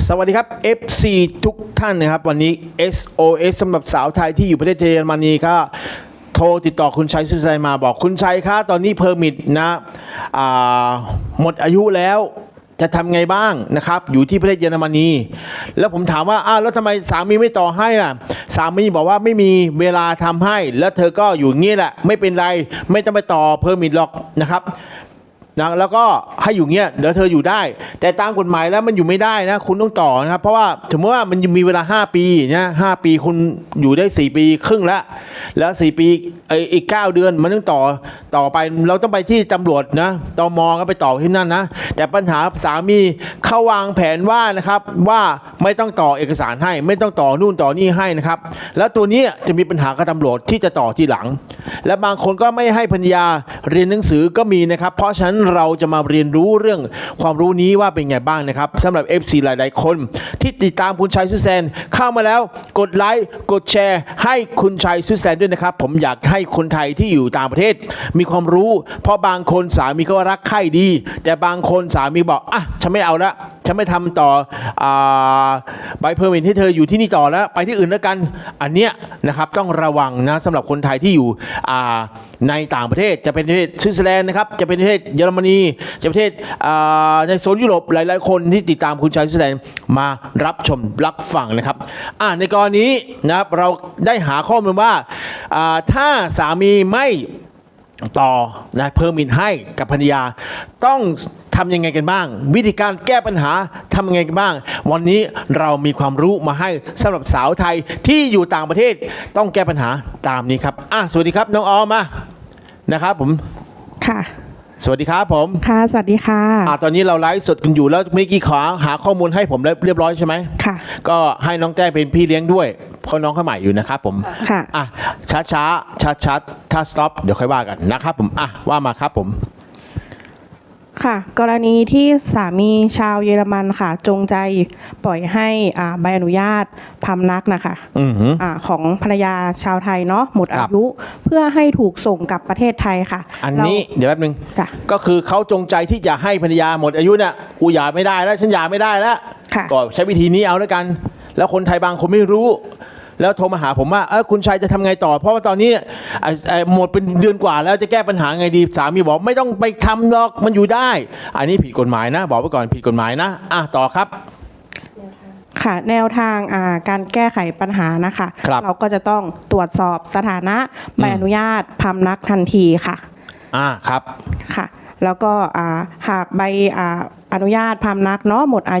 สวัสดีครับ FC ทุกท่านนะครับ วันนี้ SOS สำหรับสาวไทยที่อยู่ประเทศเยอรมนีก็โทรติดต่อคุณชัยสุไซมาบอกคุณชัยคะตอนนี้เพอร์มิทนะหมดอายุแล้วจะทำไงบ้างนะครับ อยู่ที่ประเทศเยอรมนี แล้วผมถามว่าอ้าวแล้วทำไมสามีไม่ต่อให้ล่ะ สามีบอกว่าไม่มีเวลาทำให้ แล้วเธอก็อยู่อย่างนี้แหละ ไม่เป็นไร ไม่ต้องไปต่อเพอร์มิทหรอกนะครับ นะแล้วก็ให้อยู่เงี้ยเดี๋ยวเธออยู่ได้ แต่ตามกฎหมายแล้วมันอยู่ไม่ได้นะ คุณต้องต่อนะครับ เพราะว่าถึงแม้ว่ามันยังมีเวลา 5 ปีนะห้าปีคุณอยู่ได้ 4 ปีครึ่งแล้วแล้ว 4 ปีไออีก 9 เดือนมันต้องต่อต่อไปเราต้องไปที่ตำรวจนะตมก็ไปต่อที่นั่นนะ แต่ปัญหาสามีเขาวางแผนว่านะครับว่าไม่ต้องต่อเอกสารให้ ไม่ต้องต่อนู่นต่อนี่ให้นะครับ แล้วตัวนี้จะมีปัญหากับตำรวจที่จะต่อทีหลัง และบางคนก็ไม่ให้พัญญาเรียนหนังสือก็มีนะครับ เพราะฉะนั้นเราจะมาเรียนรู้เรื่องความรู้นี้ว่าเป็นไงบ้างนะครับสำหรับ FC หลาย ๆ คน ที่ติดตามคุณชัยสุแซนเข้ามาแล้วกดไลค์กดแชร์ ให้คุณชัยสุแซนด้วยนะครับ ผมอยากให้คนไทยที่อยู่ต่างประเทศ มีความรู้ เพราะบางคนสามีก็รักใคร่ดี แต่บางคนสามีบอกอะฉันไม่เอาละฉันไม่ทำต่ออใบเพอร์มิทให้เธออยู่ที่นี่ต่อแล้ว ไปที่อื่นแล้วกัน อันเนี้ยนะครับต้องระวังนะสำหรับคนไทยที่อยู่ในต่างประเทศจะเป็นประเทศสวิตเซอร์แลนด์นะครับจะเป็นประเทศเยอรมนีจะประเทศในโซนยุโรปหลาย ๆ คนที่ติดตามคุณชายสวิตเซอร์แลนด์มารับชมรับฟังนะครับในกรณีนะครับเราได้หาข้อมูลว่าอ่าถ้าสามีไม่ต่อนะเพิ่มมินให้กับภรรยาต้อง ทำยังไงกันบ้าง วิธีการแก้ปัญหาทำยังไงกันบ้าง วันนี้เรามีความรู้มาให้สำหรับสาวไทยที่อยู่ต่างประเทศต้องแก้ปัญหาตามนี้ครับอะสวัสดีครับน้องออมมานะครับผมค่ะ สวัสดีครับผมค่ะ สวัสดีค่ะ อะตอนนี้เราไลฟ์สดกันอยู่แล้วเมื่อกี้ขอหาข้อมูลให้ผมเรียบร้อยใช่ไหมค่ะ ก็ให้น้องแต้เป็นพี่เลี้ยงด้วยเพราะน้องเขาใหม่อยู่นะครับผมค่ะ อะช้าช้าชัดชัดๆถ้าสต็อปเดี๋ยวค่อยว่ากันนะครับผมอะว่ามาครับผม ค่ะ กรณีที่สามีชาวเยอรมันค่ะ จงใจปล่อยให้อ่าใบอนุญาตพำนักนะคะอือหือ อ่าของภรรยาชาวไทยเนาะหมดครัอาบ ยุ เพื่อให้ถูกส่งกลับประเทศไทยค่ะอันนี้เดี๋ยวแป๊บนึงจ้ะก็คือเขาจงใจที่จะให้ภรรยาหมดอายุเนี่ยกูหย่าไม่ได้แล้วฉันหย่าไม่ได้แล้ว ค่ะ ก็ใช้วิธีนี้เอาแล้วกัน แล้วคนไทยบางคนไม่รู้ แล้วโทรมาหาผมว่าเออคุณชัยจะทำไงต่อ เพราะว่าตอนนี้ไอ้ไอ้หมดเป็นเดือนกว่าแล้วจะแก้ปัญหาไงดีสามีบอกไม่ต้องไปทำหรอกมันอยู่ได้ อันนี้ผิดกฎหมายนะ บอกไว้ก่อนผิดกฎหมายนะอะต่อครับค่ะแนวทางอ่าการแก้ไขปัญหานะคะครับเราก็จะต้องตรวจสอบสถานะใบอนุญาตพำนักทันทีค่ะอ่าครับค่ะ แล้วก็อ่าหากใบอ่าอนุญาตพำนักเนาะหมดอายุ